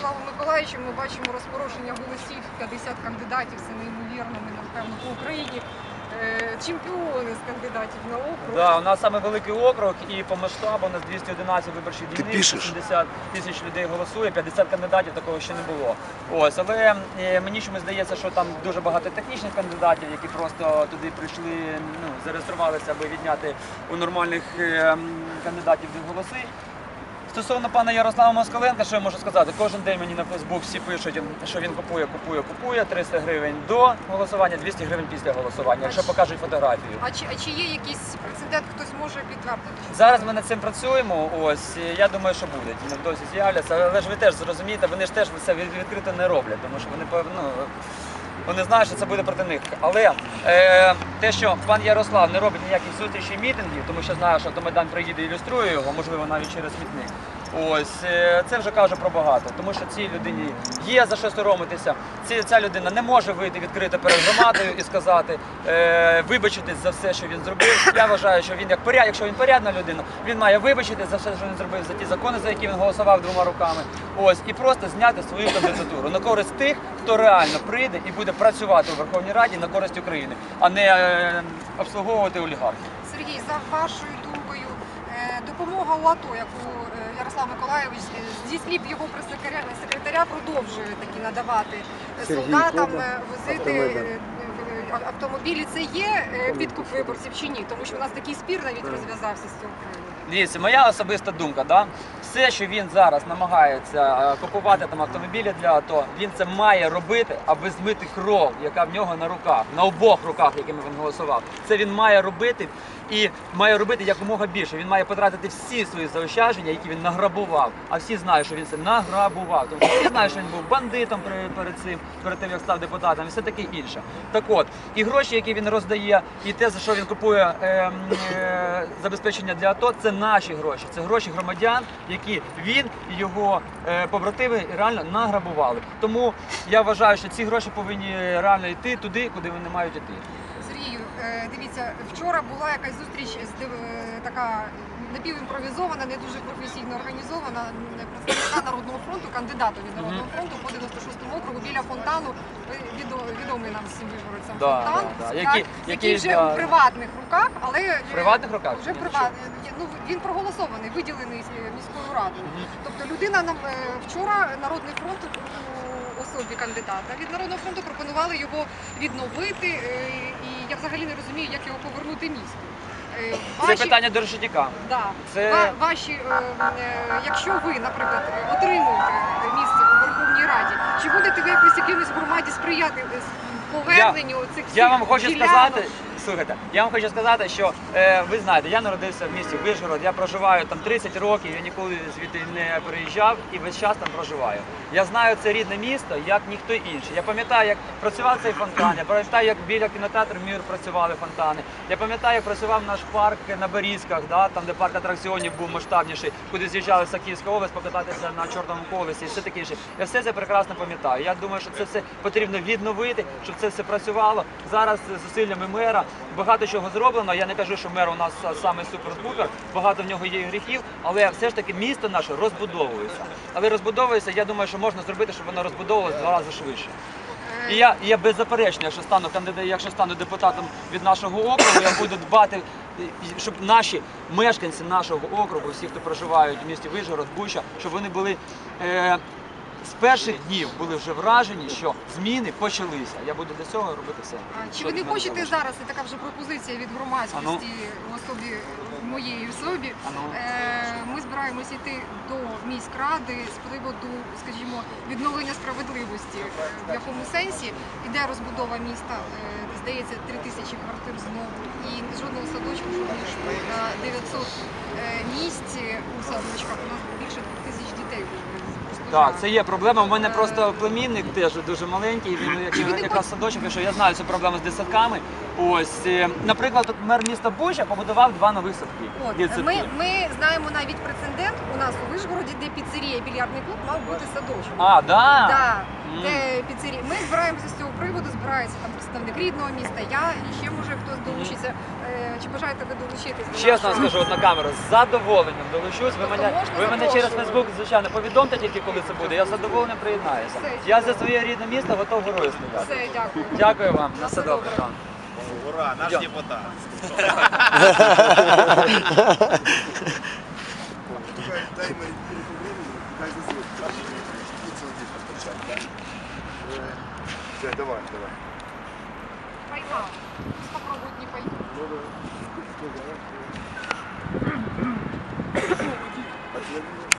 Ярославом Миколаївичем ми бачимо розпорошення голосів 50 кандидатів. Це неймовірно. Ми напевно по Україні е, чемпіони з кандидатів на округ. Да, у нас саме великий округ і по масштабу у нас 211 виборчих дільниць, пишеш? 80 тисяч людей голосує, 50 кандидатів такого ще не було. Ось, але е, мені чомусь здається, що там дуже багато технічних кандидатів, які просто туди прийшли, ну, зареєструвалися, аби відняти у нормальних е, кандидатів голоси. Стосовно пана Ярослава Москаленка, що я можу сказати, кожен день мені на Фейсбук всі пишуть, що він купує, купує, купує 300 гривень до голосування, 200 гривень після голосування, якщо покажуть фотографію. А чи, а чи є якийсь прецедент, хтось може підтвердити? Зараз ми над цим працюємо. Ось і я думаю, що будуть невдовзі з'являться. Але ж ви теж зрозумієте, вони ж теж це відкрито не роблять, тому що вони ну, вони знають, що це буде проти них. Але е, те, що пан Ярослав не робить ніяких зустрічей мітингів, тому що знає, що Домедан приїде і ілюструє його, можливо, навіть через смітник. Ось е, це вже каже про багато, тому що цій людині є за що соромитися. Ці, ця людина не може вийти відкрито перед громадою і сказати, е, вибачитись за все, що він зробив. Я вважаю, що він як поряд, якщо він порядна людина, він має вибачитись за все, що він зробив, за ті закони, за які він голосував двома руками. Ось і просто зняти свою кандидатуру на користь тих, хто реально прийде і буде працювати у Верховній Раді на користь України, а не е, обслуговувати олігархів. Сергій, за вашою думкою, допомога у АТО, яку е, Ярослав Миколаївич е, зі слів його прес-секретаря секретаря продовжує такі надавати е, солдатам, е, возити автомобілі. Це є підкуп виборців чи ні? Тому що у нас такий спір навіть розв'язався з цього. Дивіться, моя особиста думка, да? все, що він зараз намагається купувати там автомобілі для АТО, він це має робити, аби змити кров, яка в нього на руках, на обох руках, якими він голосував. Це він має робити і має робити якомога більше. Він має потратити всі свої заощадження, які він награбував. А всі знають, що він це награбував. Тому що всі знають, що він був бандитом перед цим, перед тим як став депутатом, і все таке інше. Так от, і гроші, які він роздає, і те, за що він купує ем, е, забезпечення для АТО, це наші гроші. Це гроші громадян, які він і його е, побратими реально награбували. Тому я вважаю, що ці гроші повинні реально йти туди, куди вони мають йти. Е, дивіться, вчора була якась зустріч з е, така напівімпровізована, не дуже професійно організована представника Народного фронту, кандидата від Народного фронту по 96-му округу біля фонтану. Відомий нам всім виборцям Да, фонтан, да, да. так, Який- вже да. у приватних руках, але В приватних руках? вже Ні, приват. Ну він проголосований, виділений е, міською радою. Мгм. Тобто людина нам вчора Народний фронт особі кандидата від Народного фронту пропонували його відновити, е, і я взагалі не розумію, як його повернути місту. Ваші... Це питання до Решетяка. Да. Це- ваші, е, е, якщо ви, наприклад, е, отримуєте місце у Верховній Раді, чи будете ви якось якимось громаді сприяти поверненню поверненню цих Я вам хочу ділянок? сказати, слухайте, я вам хочу сказати, що е, ви знаєте, я народився в місті Вишгород, я проживаю там 30 років, я ніколи звідти не переїжджав і весь час там проживаю. Я знаю це рідне місто, як ніхто інший. Я пам'ятаю, як працював цей фонтан, я пам'ятаю, як біля кінотеатру Мір працювали фонтани. Я пам'ятаю, як працював наш парк на Берізках, да, там де парк атракціонів був масштабніший, куди з'їжджали вся Київська область покататися на чорному колесі і все таке інше. Я все це прекрасно пам'ятаю. Я думаю, що це все потрібно відновити, щоб це все працювало. Зараз з зусиллями мера багато чого зроблено. Я не кажу, що мер у нас саме супер-пупер, багато в нього є гріхів, але все ж таки місто наше розбудовується. Але розбудовується, я думаю, що можна зробити, щоб воно розбудовувалося два рази швидше. І я, я беззаперечно, якщо стану кандидатом, якщо стану депутатом від нашого округу, я буду дбати, щоб наші мешканці нашого округу, всі, хто проживають в місті Вижгород, Буча, щоб вони були е, з перших днів були вже вражені, що зміни почалися. Я буду для цього робити все. А Чи ви не хочете зараз, це така вже пропозиція від громадськості в особі моєї особі. Е, Ми збираємося йти до міськради з приводу, скажімо, відновлення справедливості. Е, В якому сенсі іде розбудова міста, е, здається, 3 тисячі квартир знову, і жодного садочку, жодної школи. На 900 е, місць у садочках у нас більше 2 тисяч дітей. Так, це є проблема. У мене просто племінник теж дуже маленький. Він як- якраз садочок, що я знаю цю проблему з дитсадками. Ось, е, наприклад, от мер міста Буча побудував два нових садки. От, дитсадки. ми, ми знаємо навіть прецедент у нас у Вишгороді, де піцерія і більярдний клуб мав бути садочок. А, да? Да. де піцерії. Ми збираємося з цього приводу, збирається там представник рідного міста, я і ще може хтось долучиться. Е, Чи бажаєте ви долучитись? Чесно скажу от на камеру, з задоволенням долучусь. Ви Тобто мене, ви мене через? Фейсбук, звичайно, повідомте тільки, коли це буде. Я з задоволенням приєднаюся. Все, Я за своє рідне місто готов горою стояти. Все, дякую. Дякую вам. На все добре. добре. Ура, наш депутат. Все, давай, давай. Поймал. Попробуй не пойти. Ну, да.